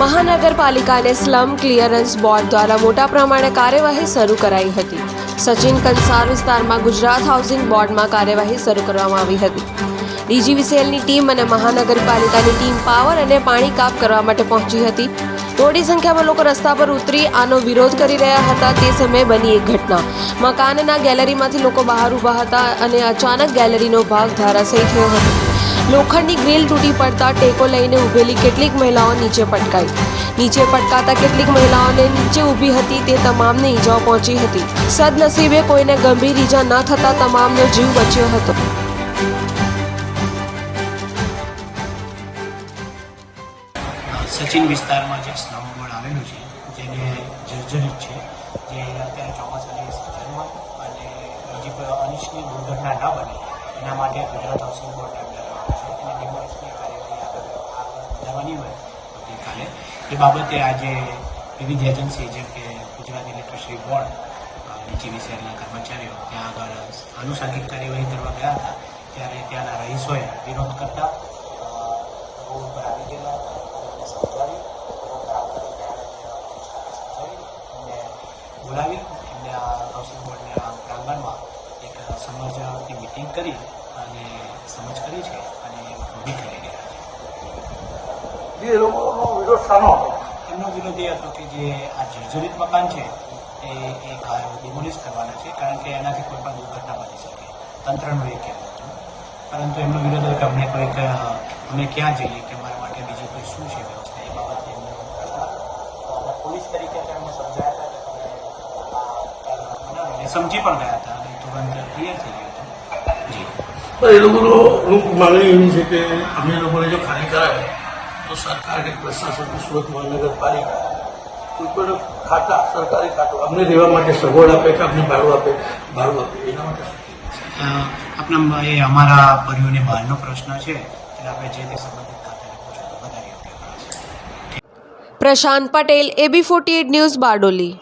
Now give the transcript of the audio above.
મહાનગરપાલિકાને slum clearance board દ્વારા મોટા પ્રમાણે કાર્યવાહી શરૂ કરાઈ હતી. સચિન કંસાર વિસ્તારમાં ગુજરાત હાઉસિંગ બોર્ડમાં કાર્યવાહી શરૂ કરવામાં આવી હતી. ડીજીવીસીએલની ટીમ અને મહાનગરપાલિકાની ટીમ પાવર અને પાણી કાપ કરવા માટે પહોંચી હતી. મોટી સંખ્યામાં લોકો રસ્તા પર ઉતરી આનો વિરોધ કરી રહ્યા હતા. તે સમયે બની એક ઘટના. મકાનના ગેલેરીમાંથી લોકો બહાર ઊભા હતા અને અચાનક ગેલેરીનો ભાગ ધરાશયી થયો હતો. લોખંડની ગ્રીલ તૂટી પડતા ટેકો લઈને ઊભેલી કેટલીક મહિલાઓ નીચે પટકાઈ. નીચે પટકાતા કેટલીક મહિલાઓને નીચે ઊભી હતી તે તમામને ઈજાઓ પહોંચી હતી. સદનસીબે કોઈને ગંભીર ઈજા ન થતાં તમામનો જીવ બચ્યો હતો. સચિન વિસ્તારમાં જે સ્લમ આવેલું છે, જેને જર્જરિત છે, જે અત્યારે ચોમાસાની સિઝનમાં અને બીજી કોઈ અનિચ્છનીય દુર્ઘટના ન બને, એના માટે ગુજરાત હાઉસિંગ બોર્ડ અને ડિમોલિશની કાર્યવાહી વધારવાની હોય આવતીકાલે એ બાબતે આજે વિવિધ એજન્સી જેમ કે ગુજરાત ઇલેક્ટ્રિસિટી બોર્ડ ડીજીવીસીએલના કર્મચારીઓ ત્યાં આગળ આનુષંગિક કાર્યવાહી કરવા ગયા હતા ત્યારે ત્યાંના રહીશોએ વિરોધ કરતા રોડ ઉપર આવી ગયેલા એમને સમજાવી રોડ પર આવતા ત્યારે બોલાવી એમને આ હાઉસિંગ બોર્ડના પ્રાંગણમાં એક સમજની મિટિંગ કરી અને સમજ કરી છે છે જે લોકોનો વિરોધ સાનો એમનો વિરોધ એ હતો કે જે આ જર્જરિત મકાન છે એ એ ડિમોલિશ કરવાના છે કારણ કે એનાથી કોઈ પણ દુર્ઘટના બની શકે તંત્રનું એ કહેવો હતું પરંતુ એમનો વિરોધ હતો કે અમને કોઈક અમે ક્યાં જઈએ કે અમારા માટે બીજી કોઈ શું છે વ્યવસ્થા એ બાબતે એમનો પોલીસ તરીકે અમને સમજાયા હતા કે તમે સમજી પણ ગયા હતા અને તુરંત ક્લિયર થઈ ગયું. પણ એ લોકોનો અમુક માંગણી એવી છે કે અમે લોકોને જો ખાલી કરાવે તો સરકાર કે પ્રશાસન સુરત મહાનગરપાલિકા કોઈ પણ ખાતા સરકારી ખાતું અમને રહેવા માટે સગવડ આપે કે અમને ભાડું આપે? ભાડું આપે એના માટે આપના એ અમારા પરિવારની બહારનો પ્રશ્ન છે એટલે આપણે જે તે સંબંધિત Prashant Patel AB forty news Bardoli.